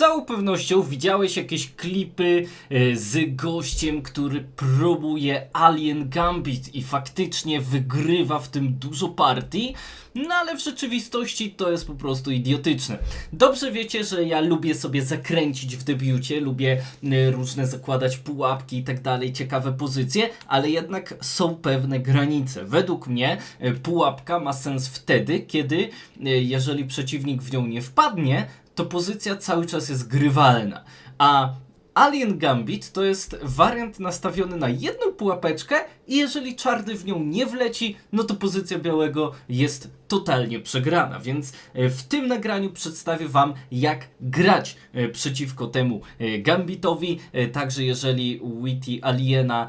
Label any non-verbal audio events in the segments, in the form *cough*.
całą pewnością widziałeś jakieś klipy e, z gościem, który próbuje Alien Gambit i faktycznie wygrywa w tym dużo partii, no ale w rzeczywistości to jest po prostu idiotyczne. Dobrze wiecie, że ja lubię sobie zakręcić w debiucie, lubię e, różne zakładać pułapki i tak dalej, ciekawe pozycje, ale jednak są pewne granice. Według mnie e, pułapka ma sens wtedy, kiedy jeżeli przeciwnik w nią nie wpadnie, to pozycja cały czas jest grywalna. A Alien Gambit to jest wariant nastawiony na jedną pułapeczkę i jeżeli czarny w nią nie wleci, no to pozycja białego jest totalnie przegrana. Więc e, w tym nagraniu przedstawię Wam, jak grać e, przeciwko temu e, Gambitowi. Także jeżeli Witty Aliena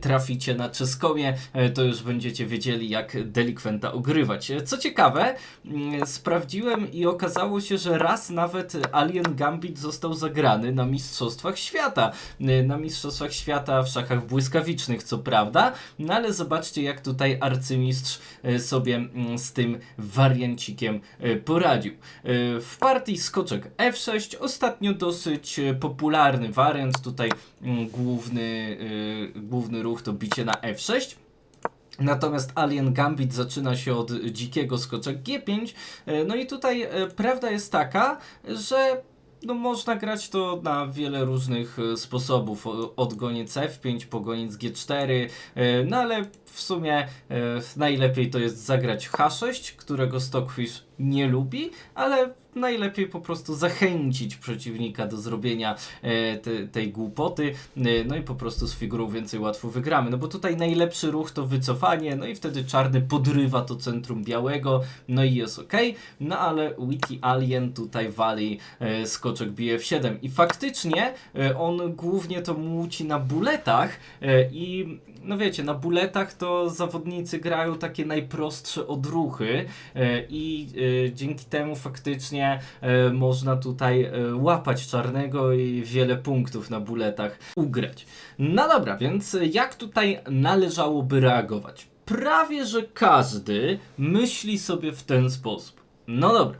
traficie na czeskomie, to już będziecie wiedzieli, jak delikwenta ogrywać. Co ciekawe, mm, sprawdziłem i okazało się, że raz nawet Alien Gambit został zagrany na Mistrzostwach Świata. Na Mistrzostwach Świata w szachach błyskawicznych, co prawda, no ale zobaczcie, jak tutaj arcymistrz sobie mm, z tym wariancikiem e, poradził. E, W partii skoczek F6 ostatnio dosyć e, popularny wariant. Tutaj mm, główny, główny ruch to bicie na F6. Natomiast Alien Gambit zaczyna się od dzikiego skoczek G5. E, No i tutaj prawda jest taka, że no można grać to na wiele różnych e, sposobów. Od goniec F5 po goniec G4, e, no ale w sumie e, najlepiej to jest zagrać H6, którego Stockfish nie lubi, ale najlepiej po prostu zachęcić przeciwnika do zrobienia e, te, tej głupoty, e, no i po prostu z figurą więcej łatwo wygramy. No bo tutaj najlepszy ruch to wycofanie, no i wtedy czarny podrywa to centrum białego, no i jest ok. No ale Witty Alien tutaj wali e, skoczek BF7 i faktycznie on głównie to muci na buletach i no wiecie, na buletach to zawodnicy grają takie najprostsze odruchy i dzięki temu faktycznie e, można tutaj e, łapać czarnego i wiele punktów na buletach ugrać. No dobra, więc jak tutaj należałoby reagować? Prawie, że każdy myśli sobie w ten sposób. No dobra,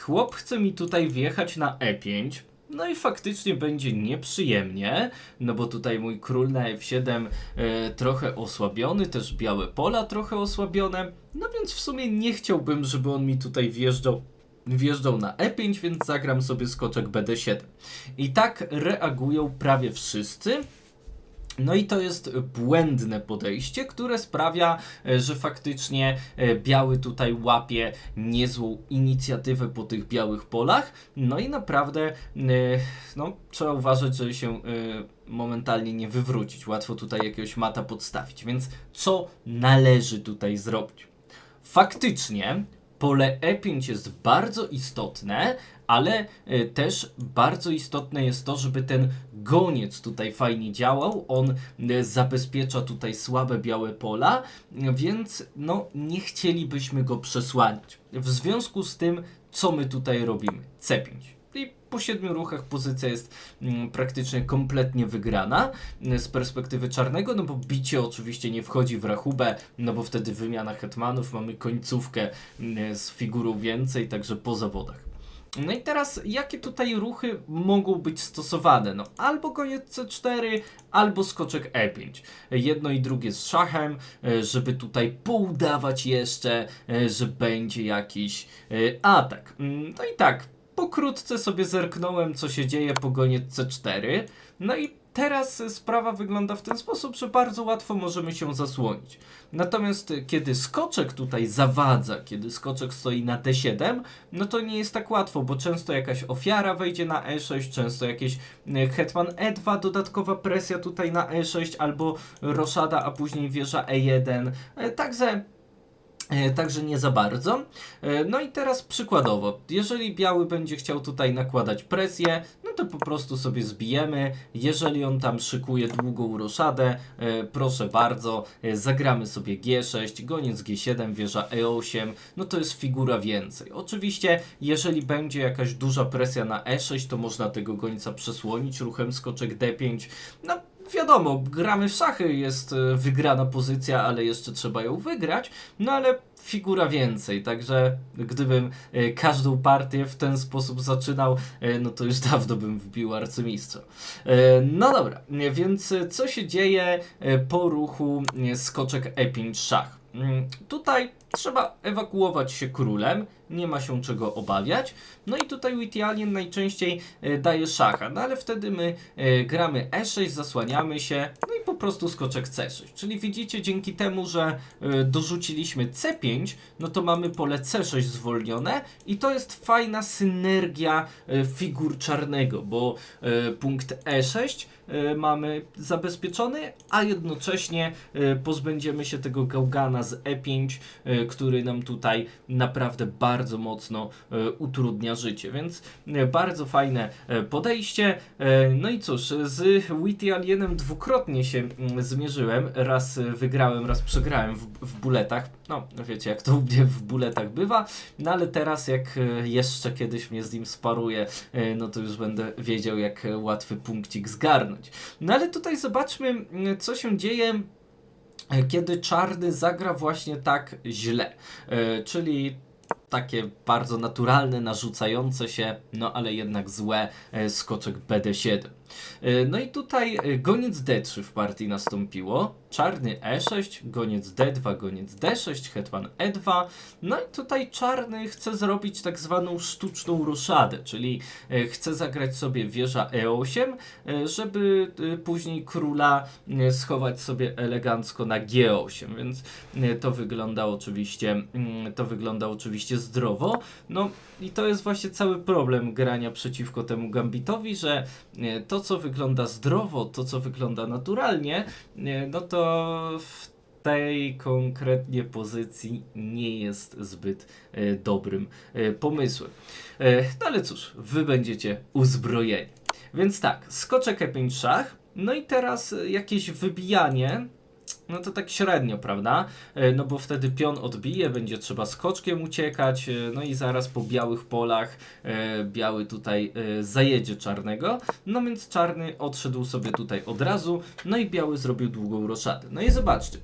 chłop chce mi tutaj wjechać na E5, no i faktycznie będzie nieprzyjemnie, no bo tutaj mój król na F7 e, trochę osłabiony, też białe pola trochę osłabione, no więc w sumie nie chciałbym, żeby on mi tutaj wjeżdżał wjeżdżał na E5, więc zagram sobie skoczek BD7. I tak reagują prawie wszyscy. No i to jest błędne podejście, które sprawia, e, że faktycznie e, biały tutaj łapie niezłą inicjatywę po tych białych polach. No i naprawdę e, no, trzeba uważać, żeby się momentalnie nie wywrócić. Łatwo tutaj jakiegoś mata podstawić. Więc co należy tutaj zrobić? Faktycznie pole E5 jest bardzo istotne, ale e, też bardzo istotne jest to, żeby ten goniec tutaj fajnie działał. On e, zabezpiecza tutaj słabe białe pola, więc no nie chcielibyśmy go przesłaniać. W związku z tym, co my tutaj robimy? C5. I po siedmiu ruchach pozycja jest mm, praktycznie kompletnie wygrana mm, z perspektywy czarnego, no bo bicie oczywiście nie wchodzi w rachubę, no bo wtedy wymiana hetmanów, mamy końcówkę mm, z figurą więcej, także po zawodach. No i teraz, jakie tutaj ruchy mogą być stosowane? No, albo koniec C4, albo skoczek E5. Jedno i drugie z szachem, e, żeby tutaj poudawać jeszcze, e, że będzie jakiś e, atak. Mm, No i tak, pokrótce sobie zerknąłem, co się dzieje po goniec C4. No i teraz sprawa wygląda w ten sposób, że bardzo łatwo możemy się zasłonić. Natomiast e, kiedy skoczek tutaj zawadza, kiedy skoczek stoi na D7, no to nie jest tak łatwo, bo często jakaś ofiara wejdzie na E6, często jakiś e, hetman E2, dodatkowa presja tutaj na E6, albo roszada, a później wieża E1. E, Także Także nie za bardzo. E, No i teraz przykładowo, jeżeli biały będzie chciał tutaj nakładać presję, no to po prostu sobie zbijemy. Jeżeli on tam szykuje długą roszadę, e, proszę bardzo, e, zagramy sobie G6, goniec G7, wieża E8, no to jest figura więcej. Oczywiście, jeżeli będzie jakaś duża presja na E6, to można tego gońca przesłonić ruchem skoczek D5. No, wiadomo, gramy w szachy, jest e, wygrana pozycja, ale jeszcze trzeba ją wygrać, no ale figura więcej, także gdybym e, każdą partię w ten sposób zaczynał, e, no to już *laughs* dawno bym wbił arcymistrza. No dobra, więc co się dzieje po ruchu skoczek E5 szach? Mm, Tutaj trzeba ewakuować się królem, nie ma się czego obawiać. No i tutaj Witty Alien najczęściej e, daje szacha, no ale wtedy my e, gramy E6, zasłaniamy się, no i po prostu skoczek C6. Czyli widzicie, dzięki temu, że e, dorzuciliśmy C5, no to mamy pole C6 zwolnione i to jest fajna synergia figur czarnego, bo punkt E6 e, mamy zabezpieczony, a jednocześnie pozbędziemy się tego gałgana z E5, e, który nam tutaj naprawdę bardzo mocno e, utrudnia życie, więc e, bardzo fajne e, podejście. No i cóż, z Witty Alienem dwukrotnie się mm, zmierzyłem. Raz wygrałem, raz przegrałem w, w buletach. No, wiecie, jak to u mnie w buletach bywa. No ale teraz, jak jeszcze kiedyś mnie z nim sparuje, no to już będę wiedział, jak łatwy punkcik zgarnąć. No ale tutaj zobaczmy, mm, co się dzieje kiedy czarny zagra właśnie tak źle. E, czyli takie bardzo naturalne, narzucające się, no ale jednak złe e, skoczek BD7. E, No i tutaj e, goniec D3 w partii nastąpiło, czarny E6, goniec D2, goniec D6, hetman E2. No i tutaj czarny chce zrobić tak zwaną sztuczną roszadę, czyli e, chce zagrać sobie wieża E8, e, żeby później króla schować sobie elegancko na G8, więc to wygląda oczywiście mm, to wygląda oczywiście zdrowo. No i to jest właśnie cały problem grania przeciwko temu gambitowi, że to co wygląda zdrowo, to co wygląda naturalnie, no to w tej konkretnie pozycji nie jest zbyt e, dobrym e, pomysłem. E, no ale cóż, wy będziecie uzbrojeni. Więc tak, skoczek E5 szach, no i teraz jakieś wybijanie, no to tak średnio, prawda? E, No bo wtedy pion odbije, będzie trzeba skoczkiem uciekać, e, no i zaraz po białych polach e, biały tutaj zajedzie czarnego, no więc czarny odszedł sobie tutaj od razu, no i biały zrobił długą roszadę. No i zobaczcie,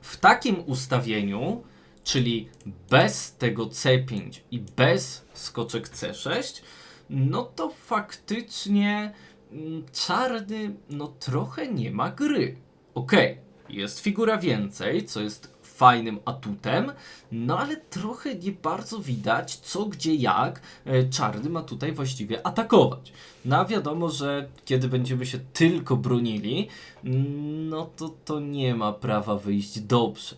w takim ustawieniu, czyli bez tego C5 i bez skoczek C6, no to faktycznie mm, czarny no trochę nie ma gry. Okej, jest figura więcej, co jest fajnym atutem, no ale trochę nie bardzo widać co, gdzie, jak e, czarny ma tutaj właściwie atakować. No a wiadomo, że kiedy będziemy się tylko bronili, no to to nie ma prawa wyjść dobrze.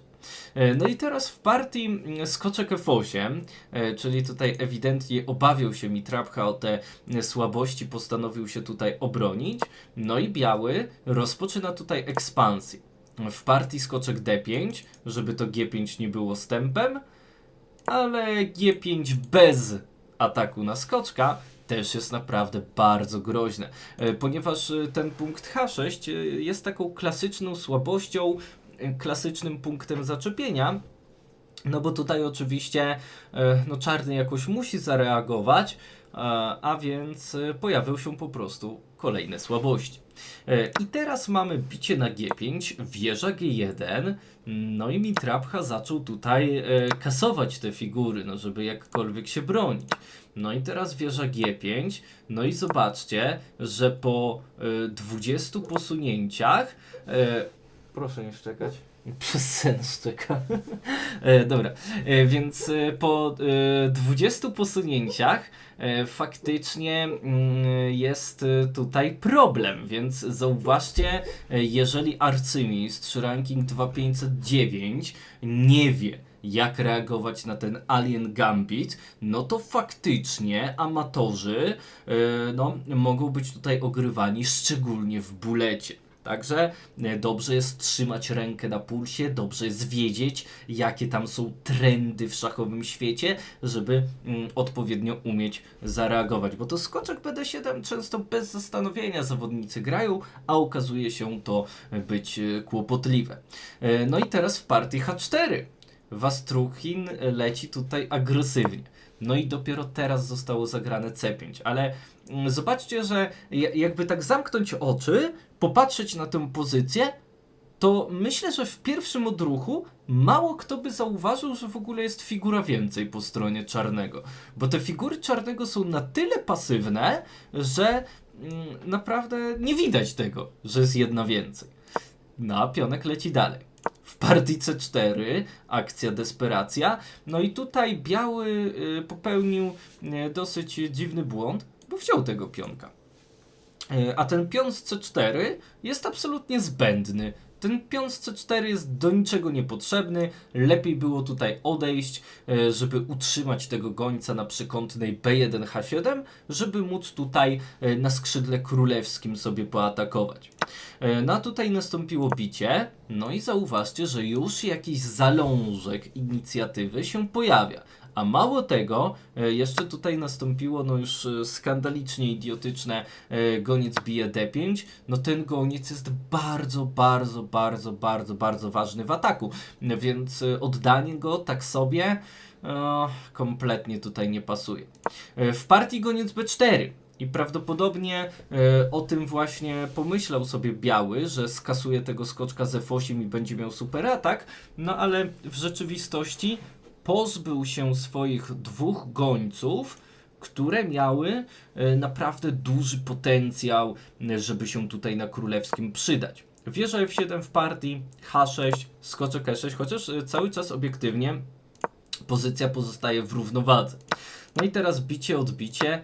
E, No i teraz w partii skoczek F8, e, czyli tutaj ewidentnie obawiał się Mitrapcha o te słabości, postanowił się tutaj obronić. No i biały rozpoczyna tutaj ekspansję. W partii skoczek D5, żeby to G5 nie było stępem, ale G5 bez ataku na skoczka też jest naprawdę bardzo groźne, e, ponieważ e, ten punkt H6 e, jest taką klasyczną słabością, klasycznym punktem zaczepienia. No bo tutaj oczywiście no czarny jakoś musi zareagować, a więc pojawią się po prostu kolejne słabości. E, I teraz mamy bicie na G5, wieża G1, no i Mitrapcha zaczął tutaj e, kasować te figury, no żeby jakkolwiek się bronić. No i teraz wieża G5, no i zobaczcie, że po e, 20 posunięciach, e, proszę nie szczekać, przez sen szczeka. E, dobra, e, więc e, po e, 20 posunięciach e, faktycznie mm, jest e, tutaj problem, więc zauważcie, e, jeżeli arcymistrz ranking 2509 nie wie, jak reagować na ten Alien Gambit, no to faktycznie amatorzy e, no, mogą być tutaj ogrywani, szczególnie w bulecie. Także e, dobrze jest trzymać rękę na pulsie, dobrze jest wiedzieć, jakie tam są trendy w szachowym świecie, żeby mm, odpowiednio umieć zareagować. Bo to skoczek BD7 często bez zastanowienia zawodnicy grają, a okazuje się to być e, kłopotliwe. E, No i teraz w partii H4. Wastruchin leci tutaj agresywnie. No i dopiero teraz zostało zagrane C5, ale mm, zobaczcie, że ja- jakby tak zamknąć oczy, popatrzeć na tę pozycję, to myślę, że w pierwszym odruchu mało kto by zauważył, że w ogóle jest figura więcej po stronie czarnego. Bo te figury czarnego są na tyle pasywne, że mm, naprawdę nie widać tego, że jest jedna więcej. No a pionek leci dalej. Partii C4 akcja desperacja. No i tutaj biały y, popełnił y, dosyć dziwny błąd, bo wziął tego pionka. E, A ten pion z C4 jest absolutnie zbędny. Ten pion z C4 jest do niczego niepotrzebny. Lepiej było tutaj odejść, żeby utrzymać tego gońca na przekątnej B1 H7, żeby móc tutaj na skrzydle królewskim sobie poatakować. E, No a tutaj nastąpiło bicie. No i zauważcie, że już jakiś zalążek inicjatywy się pojawia. A mało tego, e, jeszcze tutaj nastąpiło no już e, skandalicznie idiotyczne goniec bije D5. No ten goniec jest bardzo, bardzo, bardzo, bardzo, bardzo ważny w ataku. Więc oddanie go tak sobie e, kompletnie tutaj nie pasuje. W partii goniec B4. I prawdopodobnie e, o tym właśnie pomyślał sobie biały, że skasuje tego skoczka z F8 i będzie miał super atak, no ale w rzeczywistości pozbył się swoich dwóch gońców, które miały e, naprawdę duży potencjał, e, żeby się tutaj na królewskim przydać. Wieża F7 w partii, H6, skoczek E6, chociaż e, cały czas obiektywnie pozycja pozostaje w równowadze. No i teraz bicie, odbicie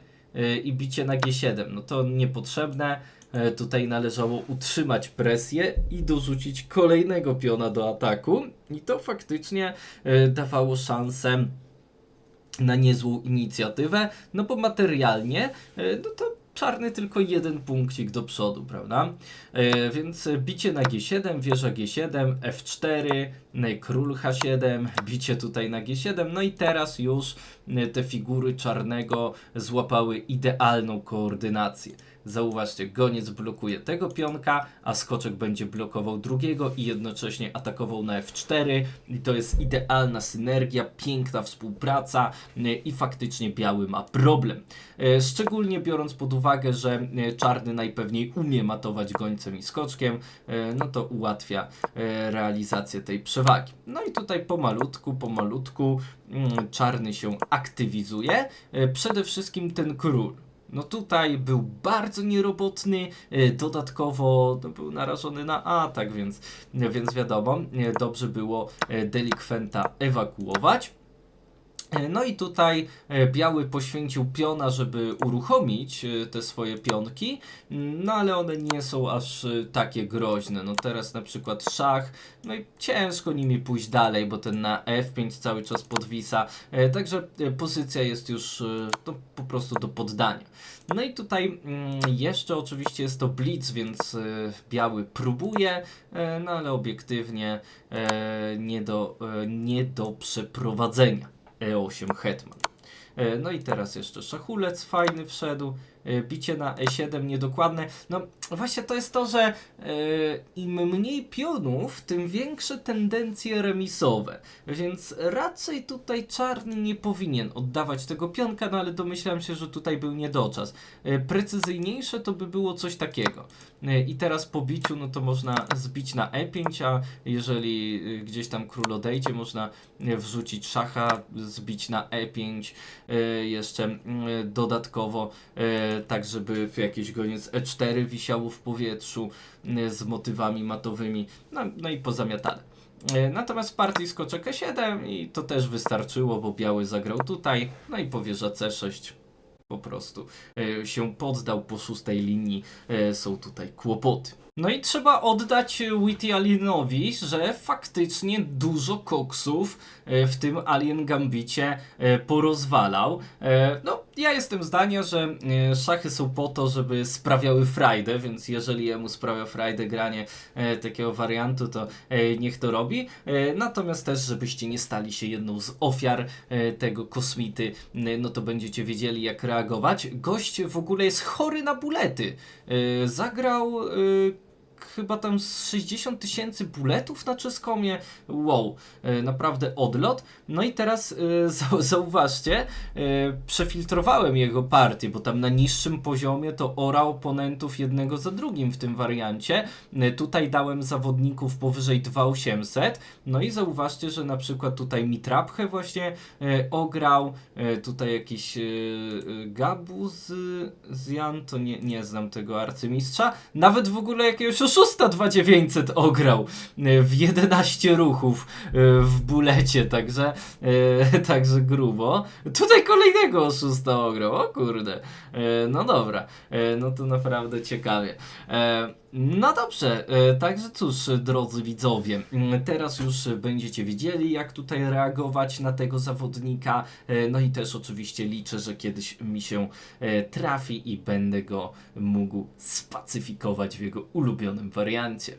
i bicie na G7. No to niepotrzebne. Yy, Tutaj należało utrzymać presję i dorzucić kolejnego piona do ataku. I to faktycznie yy, dawało szansę na niezłą inicjatywę, no bo materialnie, yy, no to czarny tylko jeden punkcik do przodu, prawda? E, więc bicie na G7, wieża G7, F4, no i król H7, bicie tutaj na G7, no i teraz już te figury czarnego złapały idealną koordynację. Zauważcie, goniec blokuje tego pionka, a skoczek będzie blokował drugiego i jednocześnie atakował na F4. I to jest idealna synergia, piękna współpraca e, i faktycznie biały ma problem. E, Szczególnie biorąc pod uwagę, że e, czarny najpewniej umie matować gońcem i skoczkiem, no to ułatwia realizację tej przewagi. No i tutaj pomalutku, pomalutku mm, czarny się aktywizuje. Przede wszystkim ten król. No tutaj był bardzo nierobotny, e, dodatkowo no, był narażony na atak, więc, więc wiadomo, e, dobrze było e, delikwenta ewakuować. E, No i tutaj e, biały poświęcił piona, żeby uruchomić e, te swoje pionki, mm, no ale one nie są aż takie groźne. No teraz na przykład szach, no i ciężko nimi pójść dalej, bo ten na F5 cały czas podwisa, także pozycja jest już no, po prostu do poddania. No i tutaj mm, jeszcze oczywiście jest to blitz, więc biały próbuje, no ale obiektywnie nie do, nie do przeprowadzenia. E8 hetman. E, No i teraz jeszcze szachulec fajny wszedł, e, bicie na E7 niedokładne. No właśnie to jest to, że e, im mniej pionów, tym większe tendencje remisowe. Więc raczej tutaj czarny nie powinien oddawać tego pionka, no ale domyślam się, że tutaj był niedoczas. E, precyzyjniejsze to by było coś takiego. E, I teraz po biciu, no to można zbić na E5, a jeżeli gdzieś tam król odejdzie, można wrzucić szacha, zbić na E5, e, jeszcze mm, dodatkowo, tak żeby jakiś goniec E4 w powietrzu e, z motywami matowymi, no, no i pozamiatane. E, Natomiast w partii skoczek E7 i to też wystarczyło, bo biały zagrał tutaj, no i powierza C6 po prostu e, się poddał po szóstej linii, są tutaj kłopoty. No i trzeba oddać Witty Alienowi, że faktycznie dużo koksów w tym Alien Gambicie porozwalał. No, ja jestem zdania, że e, szachy są po to, żeby sprawiały frajdę, więc jeżeli jemu sprawia frajdę granie e, takiego wariantu, to e, niech to robi. Natomiast też, żebyście nie stali się jedną z ofiar tego kosmity, no to będziecie wiedzieli jak reagować. Gość w ogóle jest chory na bulety. Zagrał chyba tam z 60 tysięcy buletów na czeskomie. Wow, e, naprawdę odlot. No i teraz e, *laughs* zau- zauważcie, e, przefiltrowałem jego partię, bo tam na niższym poziomie to orał oponentów jednego za drugim w tym wariancie. Tutaj dałem zawodników powyżej 2800. No i zauważcie, że na przykład tutaj Mitrapchę właśnie ograł, tutaj jakiś e, Gabuz z Jan, to nie, nie znam tego arcymistrza. Nawet w ogóle jakiegoś oszusta 2900 ograł e, w 11 ruchów e, w bulecie, także, e, *laughs* także grubo. Tutaj kolejnego oszusta ograł, o kurde. No dobra, no to naprawdę ciekawie. No dobrze, e, także cóż, drodzy widzowie, mm, teraz już będziecie wiedzieli, jak tutaj reagować na tego zawodnika. E, No i też oczywiście liczę, że kiedyś mi się e, trafi i będę go mógł spacyfikować w jego ulubionym wariancie.